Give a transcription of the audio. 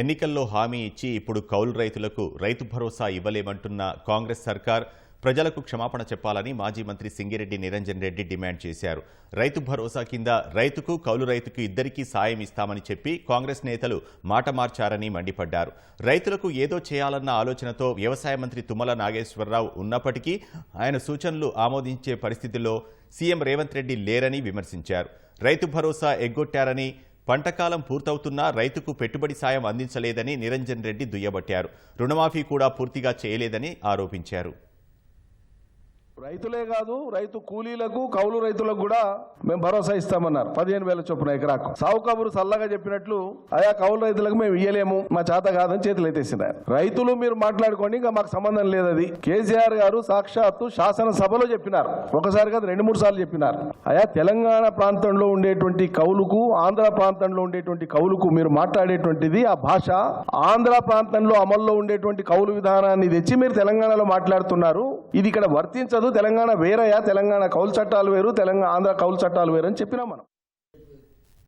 ఎన్నికల్లో హామీ ఇచ్చి ఇప్పుడు కౌలు రైతులకు రైతు భరోసా ఇవ్వలేమంటున్న కాంగ్రెస్ సర్కార్ ప్రజలకు క్షమాపణ చెప్పాలని మాజీ మంత్రి సింగిరెడ్డి నిరంజన్ రెడ్డి డిమాండ్ చేశారు. రైతు భరోసా కింద రైతుకు కౌలు రైతుకు ఇద్దరికీ సాయం ఇస్తామని చెప్పి కాంగ్రెస్ నేతలు మాట మార్చారని మండిపడ్డారు. రైతులకు ఏదో చేయాలన్న ఆలోచనతో వ్యవసాయ మంత్రి తుమ్మల నాగేశ్వరరావు ఉన్నప్పటికీ ఆయన సూచనలు ఆమోదించే పరిస్థితిలో సీఎం రేవంత్ రెడ్డి లేరని విమర్శించారు. రైతు భరోసా ఎగ్గొట్టారని పంటకాలం పూర్తవుతున్నా రైతుకు పెట్టుబడి సాయం అందించలేదని నిరంజన్ రెడ్డి దుయ్యబట్టారు. రుణమాఫీ కూడా పూర్తిగా చేయలేదని ఆరోపించారు. రైతులే కాదు రైతు కూలీలకు కౌలు రైతులకు కూడా మేము భరోసా ఇస్తామన్నారు. పదిహేను వేల చొప్పున ఎకరాకు. సావు కబురు సల్లగా చెప్పినట్లు ఆయా కౌలు రైతులకు మేము ఇయ్యలేము మా చేత కాదని చేతులు ఎత్తేసినారు రైతులు మీరు మాట్లాడుకోండి ఇంకా మాకు సంబంధం లేదు అది కేసీఆర్ గారు సాక్షాత్తు శాసనసభలో చెప్పినారు. ఒకసారి కాదు రెండు మూడు సార్లు చెప్పినారు. ఆయా తెలంగాణ ప్రాంతంలో ఉండేటువంటి కౌలుకు ఆంధ్ర ప్రాంతంలో ఉండేటువంటి కౌలుకు మీరు మాట్లాడేటువంటిది ఆ భాష ఆంధ్ర ప్రాంతంలో అమల్లో ఉండేటువంటి కౌలు విధానాన్ని తెచ్చి మీరు తెలంగాణలో మాట్లాడుతున్నారు. ఇది ఇక్కడ వర్తించదు. తెలంగాణ వేరయా? తెలంగాణ కౌలు చట్టాలు వేరు తెలంగాణ ఆంధ్ర కౌలు చట్టాలు వేరు అని చెప్పినాం మనం.